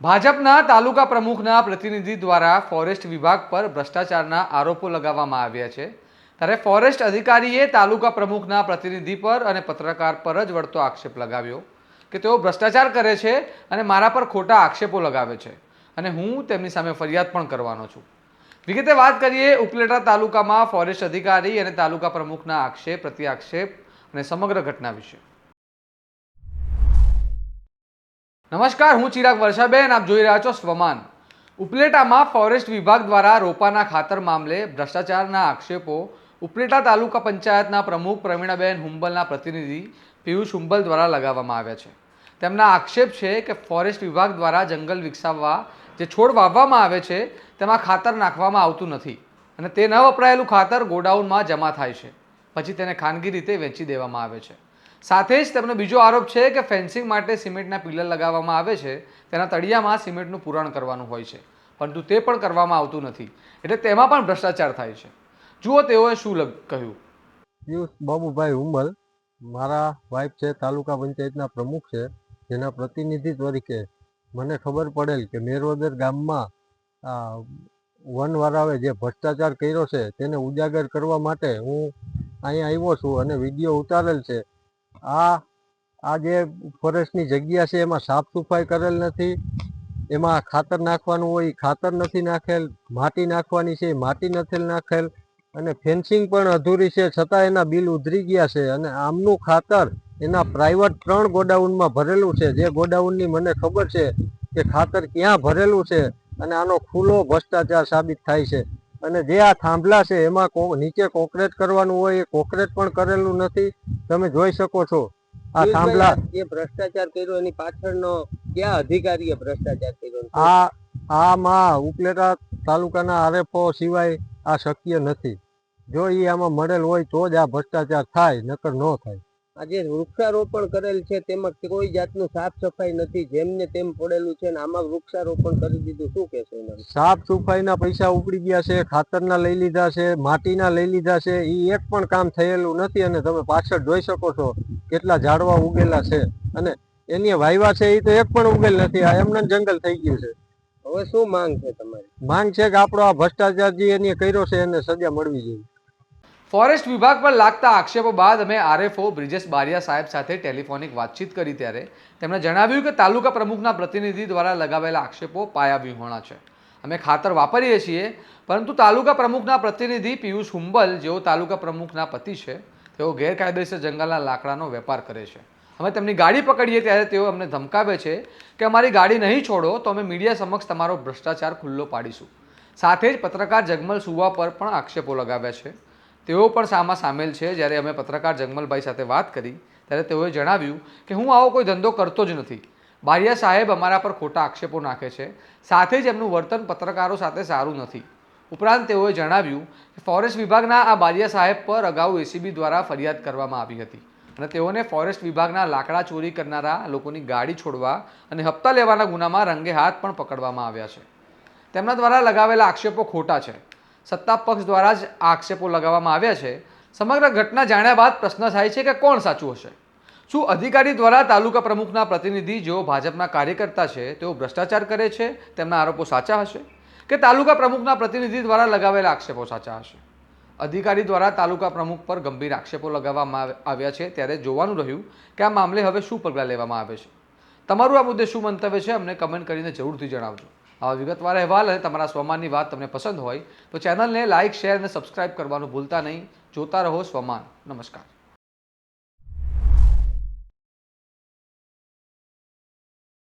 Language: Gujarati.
ભાજપના તાલુકા પ્રમુખના પ્રતિનિધિ દ્વારા ફોરેસ્ટ વિભાગ પર ભ્રષ્ટાચારના આરોપો લગાવવામાં આવ્યા છે. ત્યારે ફોરેસ્ટ અધિકારીએ તાલુકા પ્રમુખના પ્રતિનિધિ પર અને પત્રકાર પર જ વળતો આક્ષેપ લગાવ્યો કે તેઓ ભ્રષ્ટાચાર કરે છે અને મારા પર ખોટા આક્ષેપો લગાવે છે અને હું તેમની સામે ફરિયાદ પણ કરવાનો છું. વિગતે વાત કરીએ, ઉપલેટા તાલુકામાં ફોરેસ્ટ અધિકારી અને તાલુકા પ્રમુખના આક્ષેપ પ્રતિ આક્ષેપ અને સમગ્ર ઘટના વિશે. નમસ્કાર, હું ચિરાગ વર્ષાબેન, આપ જોઈ રહ્યા છો સ્વમાન. ઉપલેટામાં ફોરેસ્ટ વિભાગ દ્વારા રોપાના ખાતર મામલે ભ્રષ્ટાચારના આક્ષેપો ઉપલેટા તાલુકા પંચાયતના પ્રમુખ પ્રવીણાબેન હુંબલના પ્રતિનિધિ પિયુષ હુંબલ દ્વારા લગાવવામાં આવ્યા છે. તેમના આક્ષેપ છે કે ફોરેસ્ટ વિભાગ દ્વારા જંગલ વિકસાવવા જે છોડ વાવવામાં આવે છે, તેમાં ખાતર નાખવામાં આવતું નથી અને તે ન વપરાયેલું ખાતર ગોડાઉનમાં જમા થાય છે. પછી તેને ખાનગી રીતે વેચી દેવામાં આવે છે. સાથે જ તેમનો બીજો આરોપ છે કે ફેન્સિંગ માટે સિમેન્ટના પિલર લગાવવામાં આવે છે, તેના તળિયામાં સિમેન્ટનું પુરાણ કરવાનું હોય છે. પરંતુ તે પણ કરવામાં આવતું નથી. એટલે તેમાં પણ ભ્રષ્ટાચાર થાય છે. જુઓ તેઓએ શું કહ્યું. પિયુષ બાબુભાઈ હુંબલ, મારા વાઇફ છે, તાલુકા પંચાયતના પ્રમુખ છે, જેના પ્રતિનિધિ તરીકે મને ખબર પડેલ કે મેરવદર ગામમાં આ વનવાળાએ જે ભ્રષ્ટાચાર કર્યો છે, તેને ઉજાગર કરવા માટે હું અહીંયા આવ્યો છું અને વીડિયો ઉતારેલ છે. આ આ જે ફોરેસ્ટની જગ્યા છે, એમાં સાફ સફાઈ કરેલ નથી. એમાં ખાતર નાખવાનું હોય ખાતર નથી નાખેલ, માટી નાખવાની છે માટી નથી નાખેલ. અને ફેન્સિંગ પણ અધૂરી છે, છતાં એના બિલ ઉધરી ગયા છે. અને આમનું ખાતર એના પ્રાઇવેટ ત્રણ ગોડાઉનમાં ભરેલું છે. જે ગોડાઉનની મને ખબર છે કે ખાતર ક્યાં ભરેલું છે અને આનો ખુલ્લો ભ્રષ્ટાચાર સાબિત થાય છે. અને જે આ થાંભલા છે એમાં નીચે કોન્ક્રીટ કરવાનું હોય એ કોન્ક્રીટ પણ કરેલું નથી. તમે જોઈ શકો છો. આ થાંભલા જે ભ્રષ્ટાચાર કર્યો એની પાછળનો કયા અધિકારીએ ભ્રષ્ટાચાર કર્યો? આ આમાં ઉપલેટા તાલુકાના આરએફઓ સિવાય આ શક્ય નથી. જો એ આમાં મળેલ હોય તો જ આ ભ્રષ્ટાચાર થાય નકર ન થાય. આ જે વૃક્ષારોપણ કરેલ છે તેમાં કોઈ જાતનું સાફ સફાઈ નથી. જેમને તેમ પડેલું છે ને આમાં વૃક્ષારોપણ કરી દીધું. શું કે છે સાફ સફાઈના પૈસા ઉપડી ગયા છે ખાતરના લઈ લીધા છે માટીના લઈ લીધા છે. એ એક પણ કામ થયેલું નથી અને તમે પાછળ જોઈ શકો છો કેટલા ઝાડવા ઉગેલા છે. અને એની વાયવા છે એ તો એક પણ ઉગેલ નથી. આ એમને જંગલ થઈ ગયું છે. હવે શું માંગ છે તમારી? માંગ છે કે આપણો આ ભ્રષ્ટાચાર જે એને કર્યો છે એને સજા મળવી જોઈએ. ફોરેસ્ટ વિભાગ પર લાગતા આક્ષેપો બાદ અમે આરએફઓ બ્રિજેશ બારિયા સાહેબ સાથે ટેલિફોનિક વાતચીત કરી ત્યારે તેમણે જણાવ્યું કે તાલુકા પ્રમુખના પ્રતિનિધિ દ્વારા લગાવેલા આક્ષેપો પાયાવિહોણા છે. અમે ખાતર વાપરીએ છીએ, પરંતુ તાલુકા પ્રમુખના પ્રતિનિધિ પિયુષ હુંબલ, જેઓ તાલુકા પ્રમુખના પતિ છે, તેઓ ગેરકાયદેસર જંગલના લાકડાનો વેપાર કરે છે. અમે તેમની ગાડી પકડીએ ત્યારે તેઓ અમને ધમકાવે છે કે અમારી ગાડી નહીં છોડો તો અમે મીડિયા સમક્ષ તમારો ભ્રષ્ટાચાર ખુલ્લો પાડીશું. સાથે જ પત્રકાર જગમલ સુવા પર પણ આક્ષેપો લગાવ્યા છે. તેઓ પણ આમાં સામેલ છે. જ્યારે અમે પત્રકાર જગમલભાઈ સાથે વાત કરી, ત્યારે તેઓએ જણાવ્યું કે હું આવો કોઈ ધંધો કરતો જ નથી. બારિયા સાહેબ અમારા પર ખોટા આક્ષેપો નાખે છે. સાથે જ એમનું વર્તન પત્રકારો સાથે સારું નથી. ઉપરાંત તેઓએ જણાવ્યું કે ફોરેસ્ટ વિભાગના આ બારિયા સાહેબ પર અગાઉ એસીબી દ્વારા ફરિયાદ કરવામાં આવી હતી અને તેઓને ફોરેસ્ટ વિભાગના લાકડા ચોરી કરનારા લોકોની ગાડી છોડવા અને હપ્તા લેવાના ગુનામાં રંગે હાથ પણ પકડવામાં આવ્યા છે. તેમના દ્વારા લગાવેલા આક્ષેપો ખોટા છે. સત્તા પક્ષ દ્વારા જ આક્ષેપો લગાવવામાં આવ્યા છે. સમગ્ર ઘટના જાણ્યા બાદ પ્રશ્ન થાય છે કે કોણ સાચું હશે? શું અધિકારી દ્વારા તાલુકા પ્રમુખના પ્રતિનિધિ જેઓ ભાજપના કાર્યકર્તા છે, તેઓ ભ્રષ્ટાચાર કરે છે? તેમના આરોપો સાચા હશે? કે તાલુકા પ્રમુખના પ્રતિનિધિ દ્વારા લગાવેલા આક્ષેપો સાચા હશે? અધિકારી દ્વારા તાલુકા પ્રમુખ પર ગંભીર આક્ષેપો લગાવવામાં આવ્યા છે ત્યારે જોવાનું રહ્યું કે આ મામલે હવે શું પગલાં લેવામાં આવે છે. તમારું આ મુદ્દે શું મંતવ્ય છે, અમને કમેન્ટ કરીને જરૂરથી જણાવજો. આવા વિગતવાર અહેવાલ અને તમારા સ્વમાનની વાત તમને પસંદ હોય તો ચેનલને લાઇક, શેર અને સબસ્ક્રાઇબ કરવાનું ભૂલતા નહીં. જોતા રહો સ્વમાન. નમસ્કાર.